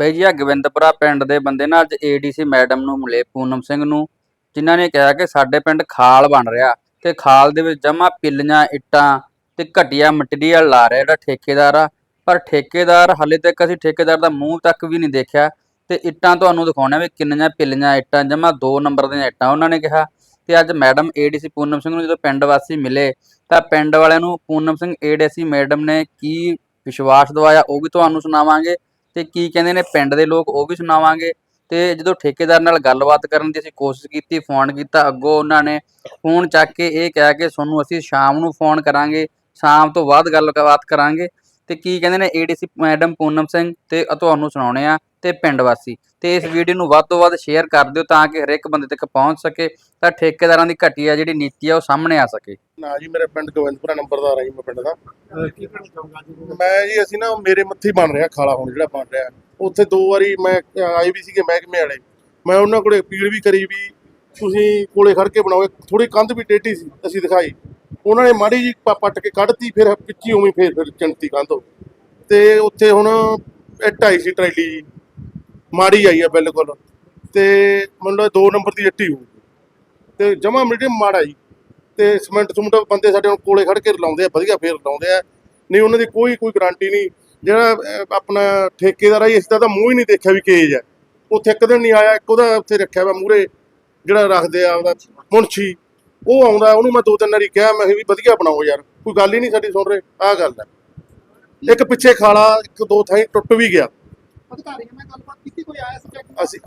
ਬਈ ਜੀ ਆ ਗੋਬਿੰਦਪੁਰਾ ਪਿੰਡ ਦੇ ਬੰਦੇ ਨਾ ਅੱਜ ਏਡੀਸੀ ਮੈਡਮ ਨੂੰ ਮਿਲੇ, ਪੂਨਮ ਸਿੰਘ ਨੂੰ, ਜਿਨ੍ਹਾਂ ਨੇ ਕਿਹਾ ਕਿ ਸਾਡੇ ਪਿੰਡ ਖਾਲ ਬਣ ਰਿਹਾ ਤੇ ਖਾਲ ਦੇ ਵਿੱਚ ਜਮਾ ਪਿੱਲੀਆਂ, ਇੱਟਾਂ ਤੇ ਘਟੀਆ ਮਟੀਰੀਅਲ ਲਾ ਰਿਹਾ ਜਿਹੜਾ ਠੇਕੇਦਾਰ ਆ। ਪਰ ਠੇਕੇਦਾਰ ਹਾਲੇ ਤੱਕ ਅਸੀਂ ਠੇਕੇਦਾਰ ਦਾ ਮੂੰਹ ਤੱਕ ਵੀ ਨਹੀਂ ਦੇਖਿਆ ਤੇ ਇੱਟਾਂ ਤੁਹਾਨੂੰ ਦਿਖਾਉਣਾ ਵੀ ਕਿੰਨੀਆਂ ਪਿੱਲੀਆਂ ਇੱਟਾਂ ਜਮਾ 2 ਨੰਬਰ ਦੀਆਂ ਇੱਟਾਂ ਉਹਨਾਂ ਨੇ ਕਿਹਾ। ਤੇ ਅੱਜ ਮੈਡਮ ਏਡੀਸੀ ਪੂਨਮ ਸਿੰਘ ਨੂੰ ਜਦੋਂ ਪਿੰਡ ਵਾਸੀ ਮਿਲੇ, ਤਾਂ ਪਿੰਡ ਵਾਲਿਆਂ ਨੂੰ ਪੂਨਮ ਸਿੰਘ ਏਡੀਸੀ ਮੈਡਮ ਨੇ ਕੀ ਵਿਸ਼ਵਾਸ ਦਵਾਇਆ ਉਹ ਵੀ ਤੁਹਾਨੂੰ ਸੁਣਾਵਾਂਗੇ। ਤੇ ਕੀ ਕਹਿੰਦੇ ਨੇ ਪਿੰਡ ਦੇ ਲੋਕ ਉਹ ਵੀ ਸੁਣਾਵਾਂਗੇ। ਤੇ ਜਦੋਂ ਠੇਕੇਦਾਰ ਨਾਲ ਗੱਲਬਾਤ ਕਰਨ ਦੀ ਅਸੀਂ ਕੋਸ਼ਿਸ਼ ਕੀਤੀ, ਫੋਨ ਕੀਤਾ, ਅੱਗੋਂ ਉਹਨਾਂ ਨੇ ਫੋਨ ਚੱਕ ਕੇ ਇਹ ਕਿਹਾ ਕਿ ਤੁਹਾਨੂੰ ਅਸੀਂ ਸ਼ਾਮ ਨੂੰ ਫੋਨ ਕਰਾਂਗੇ, ਸ਼ਾਮ ਤੋਂ ਬਾਅਦ ਗੱਲਬਾਤ ਕਰਾਂਗੇ। ਤੇ ਕੀ ਕਹਿੰਦੇ ਨੇ ਏਡੀਸੀ ਮੈਡਮ ਪੂਨਮ ਸਿੰਘ ਤੇ ਤੁਹਾਨੂੰ ਸੁਣਾਉਣੇ ਆ ਤੇ ਪਿੰਡ ਵਾਸੀ। ਤੇ ਇਸ ਵੀਡੀਓ ਨੂੰ ਵੱਧ ਤੋਂ ਵੱਧ ਸ਼ੇਅਰ ਕਰ ਦਿਓ ਤਾਂ ਕਿ ਹਰੇਕ ਬੰਦੇ ਤੱਕ ਪਹੁੰਚ ਸਕੇ ਤਾਂ ਠੇਕੇਦਾਰਾਂ ਦੀ ਘਟੀਆ ਜਿਹੜੀ ਨੀਤੀ ਆ ਉਹ ਸਾਹਮਣੇ ਆ ਸਕੇ। ਨਾ ਜੀ ਮੇਰੇ ਪਿੰਡ ਗੋਬਿੰਦਪੁਰਾ ਨੰਬਰਦਾਰ ਆ ਜੀ ਮੈਂ ਪਿੰਡ ਦਾ। ਮੈਂ ਜੀ ਅਸੀਂ ਨਾ ਮੇਰੇ ਮੱਥੇ ਬਣ ਰਿਹਾ ਖਾਲਾ ਹੁਣ ਜਿਹੜਾ ਬਣ ਰਿਹਾ। ਉੱਥੇ ਦੋ ਵਾਰੀ ਮੈਂ ਆਏ ਵੀ ਸੀਗੇ ਮਹਿਕਮੇ ਵਾਲੇ। ਮੈਂ ਉਹਨਾਂ ਕੋਲੇ ਅਪੀਲ ਵੀ ਕਰੀ ਵੀ ਤੁਸੀਂ ਕੋਲੇ ਖੜ ਕੇ ਬਣਾਓ। ਥੋੜੀ ਕੰਧ ਵੀ ਟੇਢੀ ਸੀ ਅਸੀਂ ਦਿਖਾਈ। ਉਹਨਾਂ ਨੇ ਮਾੜੀ ਜੀ ਪੱਟ ਕੇ ਕੱਢਤੀ ਫਿਰ ਪਿੱਛੀ ਉਵੇਂ ਫੇਰ ਫਿਰ ਚਿੰਤੀ ਕੰਧ ਤੇ ਉੱਥੇ ਹੁਣ ਇਹ ਢਾਈ ਸੀ ਟਰੈਲੀ ਜੀ। ਮਾੜੀ ਆਈ ਆ ਬਿਲਕੁਲ। ਤੇ ਮੰਨ ਲਓ ਦੋ ਨੰਬਰ ਦੀ ਇੱਟੀ ਹੋਊਗੀ। ਤੇ ਜਮਾ ਮੀਡੀਅਮ ਮਾੜਾ ਜੀ। ਤੇ ਸਿਮੈਂਟ ਸਮੁੰਟ ਬੰਦੇ ਸਾਡੇ ਹੁਣ ਕੋਲੇ ਖੜ ਕੇ ਲਾਉਂਦੇ ਆ ਵਧੀਆ ਫੇਰ ਲਾਉਂਦੇ ਆ। ਨਹੀਂ ਉਹਨਾਂ ਦੀ ਕੋਈ ਕੋਈ ਗਾਰੰਟੀ ਨਹੀਂ। ਜਿਹੜਾ ਆਪਣਾ ਠੇਕੇਦਾਰ ਆ ਜੀ, ਇਸ ਦਾ ਤਾਂ ਮੂੰਹ ਹੀ ਨਹੀਂ ਦੇਖਿਆ ਵੀ ਕੇਜ ਹੈ। ਉੱਥੇ ਇੱਕ ਦਿਨ ਨਹੀਂ ਆਇਆ ਇੱਕ ਉਹਦਾ ਉੱਥੇ ਰੱਖਿਆ ਵਾ ਮੂਰੇ ਜਿਹੜਾ ਰੱਖਦੇ ਆ ਉਹਦਾ ਮੁਨਸ਼ੀ। ਉਹ ਆਉਂਦਾ ਉਹਨੂੰ ਮੈਂ ਦੋ ਤਿੰਨ ਵਾਰੀ ਕਿਹਾ ਮੈਂ ਕਿਹਾ ਵੀ ਵਧੀਆ ਬਣਾਓ ਯਾਰ ਕੋਈ ਗੱਲ ਹੀ ਨਹੀਂ ਸਾਡੀ ਸੁਣ ਰਹੇ ਆਹ ਗੱਲ ਹੈ। ਇੱਕ ਪਿੱਛੇ ਖਾਲਾ ਇੱਕ ਦੋ ਥਾਈਂ ਟੁੱਟ ਵੀ ਗਿਆ। ਗੱਲਬਾਤ ਕੀਤੀ ਕੋਈ ਆਇਆ ਸੀ ਅਸੀਂ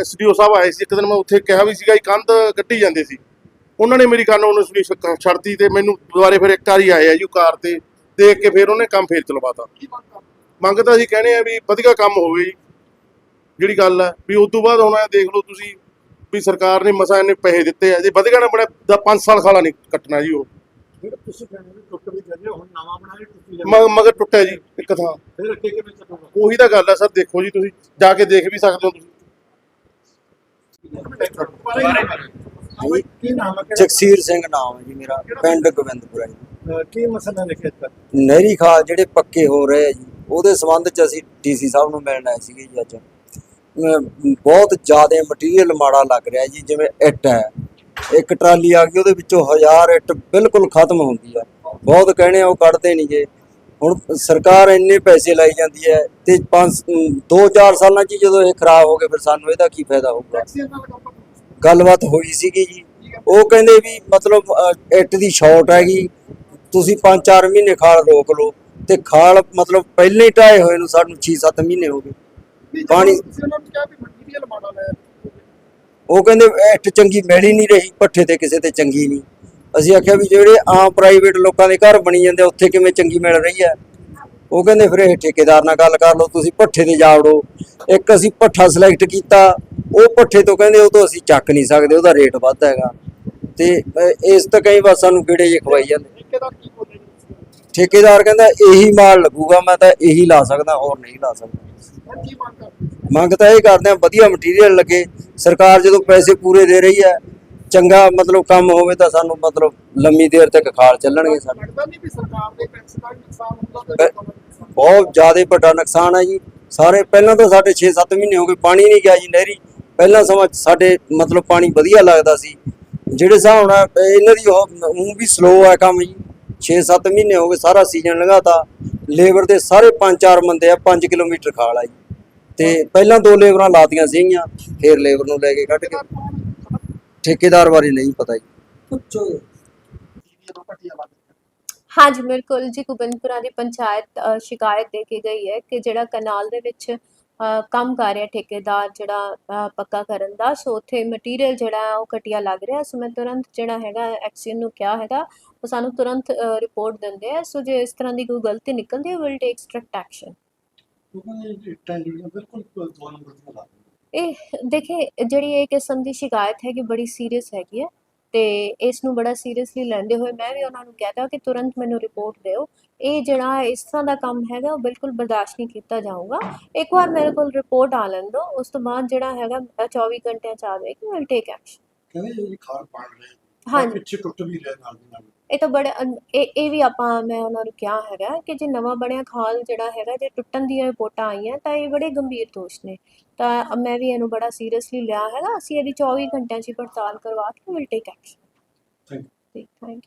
ਐਸਡੀਓ ਸਾਹਿਬ ਆਏ ਸੀ ਇੱਕ ਦਿਨ ਮੈਂ ਉੱਥੇ ਕਿਹਾ ਵੀ ਸੀਗਾ ਇਹ ਕੰਧ ਕੱਢੀ ਜਾਂਦੇ ਸੀ। ਉਹਨਾਂ ਨੇ ਮੇਰੀ ਕੰਨ ਉਹਨੂੰ ਸੁਣੀ ਸ਼- ਛੱਡਤੀ ਤੇ ਮੈਨੂੰ ਦੁਬਾਰੇ ਫਿਰ ਇੱਕ ਵਾਰੀ ਆਏ ਆ ਜੀ ਕਾਰ ਤੇ ਦੇਖ ਕੇ ਫਿਰ ਉਹਨੇ ਕੰਮ ਫੇਰ ਚਲਵਾਤਾ। ਕੀ ਮੰਗ ਕਰਦੇ? ਮੰਗ ਤਾਂ ਅਸੀਂ ਕਹਿੰਦੇ ਆ ਵੀ ਵਧੀਆ ਕੰਮ ਹੋਵੇ ਜੀ। ਜਿਹੜੀ ਗੱਲ ਹੈ ਵੀ ਉਸ ਤੋਂ ਬਾਅਦ ਹੁਣ ਦੇਖ ਲਓ ਤੁਸੀਂ ਵੀ ਸਰਕਾਰ ਨੇ ਮਸਾ ਇਹਨੇ ਪੈਸੇ ਦਿੱਤੇ ਆ ਜੇ ਵਧੀਆ ਨਾ ਬੜਾ ਦਾ 5 ਸਾਲ ਖਾਲਾ ਨਹੀਂ ਕੱਟਣਾ ਜੀ ਉਹ। ਜਿਹੜਾ ਤੁਸੀਂ ਕਹਿੰਦੇ ਵੀ ਟੁੱਟ ਵੀ ਗਏ ਹੁਣ ਨਵਾਂ ਬਣਾ ਕੇ ਟੁੱਟੀ ਮ- ਮਗਰ ਟੁੱਟਿਆ ਜੀ ਇੱਕ ਥਾਂ। ਫਿਰ ਅੱਗੇ ਕਿਵੇਂ ਚੱਲੂਗਾ? ਉਹੀ ਤਾਂ ਗੱਲ ਹੈ ਸਰ ਦੇਖੋ ਜੀ ਤੁਸੀਂ ਜਾ ਕੇ ਦੇਖ ਵੀ ਸਕਦੇ ਹੋ ਤੁਸੀਂ? ਜਗਸੀਰ ਸਿੰਘ ਨਾਮ ਹੈ ਜੀ ਮੇਰਾ ਪਿੰਡ ਗੋਬਿੰਦਪੁਰਾ ਜੀ। ਕੀ ਮਸਲਾ ਲਿਖਿਆ ਇੱਥੇ ਨਹਿਰੀ ਖਾਲ ਜਿਹੜੇ ਪੱਕੇ ਹੋ ਰਹੇ ਆ ਜੀ ਉਹਦੇ ਸੰਬੰਧ ਚ ਅਸੀਂ ਡੀਸੀ ਸਾਹਿਬ ਨੂੰ ਮਿਲਣ ਆਏ ਸੀਗੇ ਜੀ ਅੱਜ। ਬਹੁਤ ਜ਼ਿਆਦਾ ਮਟੀਰੀਅਲ ਮਾੜਾ ਲੱਗ ਰਿਹਾ ਜੀ, ਜਿਵੇਂ ਇੱਟ ਹੈ। ਇੱਕ ਟਰਾਲੀ ਆ ਗਈ, ਉਹਦੇ ਵਿੱਚੋਂ ਹਜ਼ਾਰ ਇੱਟ ਬਿਲਕੁਲ ਖਤਮ ਹੁੰਦੀ ਆ ਬਹੁਤ ਕਹਿਣੇ ਆ ਉਹ ਕੱਢਦੇ ਨਹੀਂ ਜੇ ਹੁਣ ਸਰਕਾਰ ਇੰਨੇ ਪੈਸੇ ਲਾਈ ਜਾਂਦੀ ਹੈ ਤੇ 5 2-4 ਸਾਲਾਂ ਚ ਜਦੋਂ ਇਹ ਖਰਾਬ ਹੋ ਗਏ, ਫਿਰ ਸਾਨੂੰ ਇਹਦਾ ਕੀ ਫਾਇਦਾ ਹੋਊਗਾ? ਗੱਲਬਾਤ ਹੋਈ ਸੀਗੀ ਜੀ। ਉਹ ਕਹਿੰਦੇ ਵੀ ਮਤਲਬ ਇੱਟ ਦੀ ਸ਼ਾਰਟ ਹੈਗੀ, ਤੁਸੀਂ 5-4 ਮਹੀਨੇ ਖਾਲ ਰੋਕ ਲਓ। ਤੇ ਖਾਲ ਮਤਲਬ ਪਹਿਲੇ ਹੀ ਢਾਏ ਹੋਏ ਨੂੰ ਸਾਨੂੰ 6-7 ਮਹੀਨੇ ਹੋ ਗਏ। ਪਾਣੀ- ਤੁਸੀਂ ਉਹਨਾਂ ਨੂੰ ਕਿਹਾ ਵੀ ਮਟੀਰੀਅਲ ਮਾੜਾ ਲੈ ਉਹ ਕਹਿੰਦੇ ਇੱਟ ਚੰਗੀ ਮਿਲ ਹੀ ਨਹੀਂ ਰਹੀ ਪੱਠੇ ਤੇ ਕਿਸੇ ਤੇ ਚੰਗੀ ਨਹੀਂ। ਅਸੀਂ ਆਖਿਆ ਵੀ ਜਿਹੜੇ ਆਮ ਪ੍ਰਾਈਵੇਟ ਲੋਕਾਂ ਦੇ ਘਰ ਬਣੀ ਜਾਂਦੇ ਉੱਥੇ ਕਿਵੇਂ ਚੰਗੀ ਮਿਲ ਰਹੀ ਹੈ? ਉਹ ਕਹਿੰਦੇ ਫਿਰ ਇਹ ਠੇਕੇਦਾਰ ਨਾਲ ਗੱਲ ਕਰ ਲਓ ਤੁਸੀਂ ਪੱਠੇ ਤੇ ਜਾਵੜੋ। ਇੱਕ ਅਸੀਂ ਪੱਠਾ ਸਿਲੈਕਟ ਕੀਤਾ ਉਹ ਪੱਠੇ ਤੋਂ ਕਹਿੰਦੇ ਉਹ ਤੋਂ ਅਸੀਂ ਚੱਕ ਨਹੀਂ ਸਕਦੇ ਉਹਦਾ ਰੇਟ ਵੱਧ ਹੈਗਾ। ਤੇ ਇਸ ਤੋਂ ਕਈ ਵਾਰ ਸਾਨੂੰ ਕਿਹੜੇ ਜੇ ਖਵਾਈ ਜਾਂਦੇ। ਠੇਕੇਦਾਰ ਕੀ? ਠੇਕੇਦਾਰ ਕਹਿੰਦਾ ਇਹੀ ਮਾਲ ਲੱਗੂਗਾ ਮੈਂ ਤਾਂ ਇਹੀ ਲਾ ਸਕਦਾ ਹੋਰ ਨਹੀਂ ਲਾ ਸਕਦਾ। ਮੰਗ ਤਾਂ ਇਹ ਕਰਦੇ ਆ ਵਧੀਆ ਮਟੀਰੀਅਲ ਲੱਗੇ। ਸਰਕਾਰ ਜਦੋਂ ਪੈਸੇ ਪੂਰੇ ਦੇ ਰਹੀ ਹੈ ਚੰਗਾ ਮਤਲਬ ਕੰਮ ਹੋਵੇ ਤਾਂ ਸਾਨੂੰ ਮਤਲਬ ਲੰਮੀ ਦੇਰ ਤੱਕ ਖਾਲ ਚੱਲਣਗੇ ਸਾਡੇ। ਬਹੁਤ ਜ਼ਿਆਦਾ ਵੱਡਾ ਨੁਕਸਾਨ ਹੈ ਜੀ। ਸਾਰੇ ਪਹਿਲਾਂ ਤਾਂ ਸਾਡੇ 6-7 ਮਹੀਨੇ ਹੋ ਗਏ ਪਾਣੀ ਨਹੀਂ ਗਿਆ ਜੀ ਨਹਿਰੀ। ਪਹਿਲਾਂ ਸਮਾਂ ਸਾਡੇ ਮਤਲਬ ਪਾਣੀ ਵਧੀਆ ਲੱਗਦਾ ਸੀ। ਜਿਹੜੇ ਹਿਸਾਬ ਨਾਲ ਇਹਨਾਂ ਦੀ ਉਹ ਵੀ ਸਲੋ ਹੈ ਕੰਮ ਜੀ। 6-7 ਮਹੀਨੇ ਹੋ ਗਏ ਸਾਰਾ ਸੀਜ਼ਨ ਲੰਘਾਤਾ ਲੇਬਰ ਦੇ ਸਾਰੇ 5-4 ਬੰਦੇ ਆ 5 ਕਿਲੋਮੀਟਰ ਖਾਲ ਆ ਜੀ। ਤੇ ਪਹਿਲਾਂ ਦੋ ਲੇਬਰਾਂ ਲਾਤੀਆਂ ਸੀਗੀਆਂ ਫਿਰ ਲੇਬਰ ਨੂੰ ਲੈ ਕੇ ਕੱਢ ਕੇ। ਠੇਕੇਦਾਰ ਬਾਰੇ ਨਹੀਂ ਪਤਾ ਜੀ। ਹਾਂਜੀ ਮੇਰੇ ਕੋਲ ਜੀ। ਗੋਬਿੰਦਪੁਰਾ ਦੀ ਪੰਚਾਇਤ ਅ, ਸ਼ਿਕਾਇਤ ਦੇ ਕੇ ਗਈ ਹੈ ਕਿ ਜਿਹੜਾ ਕਨਾਲ ਦੇ ਵਿੱਚ ਕੰਮ ਕਰ ਰਿਹਾ ਠੇਕੇਦਾਰ ਜਿਹੜਾ ਪੱਕਾ ਕਰਨ ਦਾ। ਸੋ ਉੱਥੇ ਮਟੀਰੀਅਲ ਜਿਹੜਾ ਉਹ ਘਟੀਆ ਲੱਗ ਰਿਹਾ। ਸੋ ਮੈਂ ਤੁਰੰਤ ਜਿਹੜਾ ਹੈਗਾ ਐਕਸੀਅਨ ਨੂੰ ਕਿਹਾ ਹੈਗਾ, ਉਹ ਸਾਨੂੰ ਤੁਰੰਤ ਰਿਪੋਰਟ ਦਿੰਦੇ ਆ। ਸੋ ਜੇ ਇਸ ਤਰ੍ਹਾਂ ਦੀ ਕੋਈ ਗਲਤੀ ਨਿਕਲਦੀ ਹੈ ਵਿਲ ਟੇਕ ਸਟ੍ਰਿਕਟ ਐਕਸ਼ਨ ਬਿਲਕੁਲ ਇਹ ਦੇਖੇ, ਜਿਹੜੀ ਇਹ ਕਿਸਮ ਦੀ ਸ਼ਿਕਾਇਤ ਹੈ ਕਿ ਬੜੀ ਸੀਰੀਅਸ ਹੈਗੀ ਹੈ। ਤੇ ਇਸ ਨੂੰ ਬੜਾ ਸੀਰੀਅਸਲੀ ਲੈਂਦੇ ਹੋਏ ਮੈਂ ਵੀ ਉਹਨਾਂ ਨੂੰ ਕਹਿਤਾ ਕਿ ਤੁਰੰਤ ਮੈਨੂੰ ਰਿਪੋਰਟ ਦਿਓ। ਇਹ ਜਿਹੜਾ ਇਸ ਤਰ੍ਹਾਂ ਦਾ ਕੰਮ ਹੈਗਾ ਉਹ ਬਿਲਕੁਲ ਬਰਦਾਸ਼ਤ ਨਹੀਂ ਕੀਤਾ ਜਾਊਗਾ। ਇੱਕ ਵਾਰ ਮੇਰੇ ਕੋਲ ਰਿਪੋਰਟ ਆ ਲੈਣ ਦਿਓ ਉਸ ਤੋਂ ਬਾਅਦ ਜਿਹੜਾ ਹੈਗਾ ਅ, 24 ਘੰਟਿਆਂ ਚ ਆ ਜਾਏਗੀ ਵਿਲ ਟੇਕ ਐਕਸ਼ਨ ਕਹਿੰਦੇ ਜੀ ਖਾਲ ਪਾਣ ਰਹੇ ਹਾਂਜੀ। ਪਿੱਛੇ ਟੁੱਟ ਵੀ ਰਿਹਾ ਨਾਲ ਦੀ ਨਾਲ। ਇਹ ਤਾਂ ਬੜੇ ਇਹ ਇਹ ਵੀ ਆਪਾਂ ਮੈਂ ਉਹਨਾਂ ਨੂੰ ਕਿਹਾ ਹੈਗਾ ਕਿ ਜੇ ਨਵਾਂ ਬਣਿਆ ਖਾਲ ਜਿਹੜਾ ਹੈਗਾ ਜੇ ਟੁੱਟਣ ਦੀਆਂ ਰਿਪੋਰਟਾਂ ਆਈਆਂ ਤਾਂ ਇਹ ਬੜੇ ਗੰਭੀਰ ਦੋਸ਼ ਨੇ। ਤਾਂ ਮੈਂ ਵੀ ਇਹਨੂੰ ਬੜਾ ਸੀਰੀਅਸਲੀ ਲਿਆ ਹੈਗਾ ਅਸੀਂ ਇਹਦੀ 24 ਘੰਟਿਆਂ 'ਚ ਪੜਤਾਲ ਕਰਵਾ ਕੇ will take action. Thank you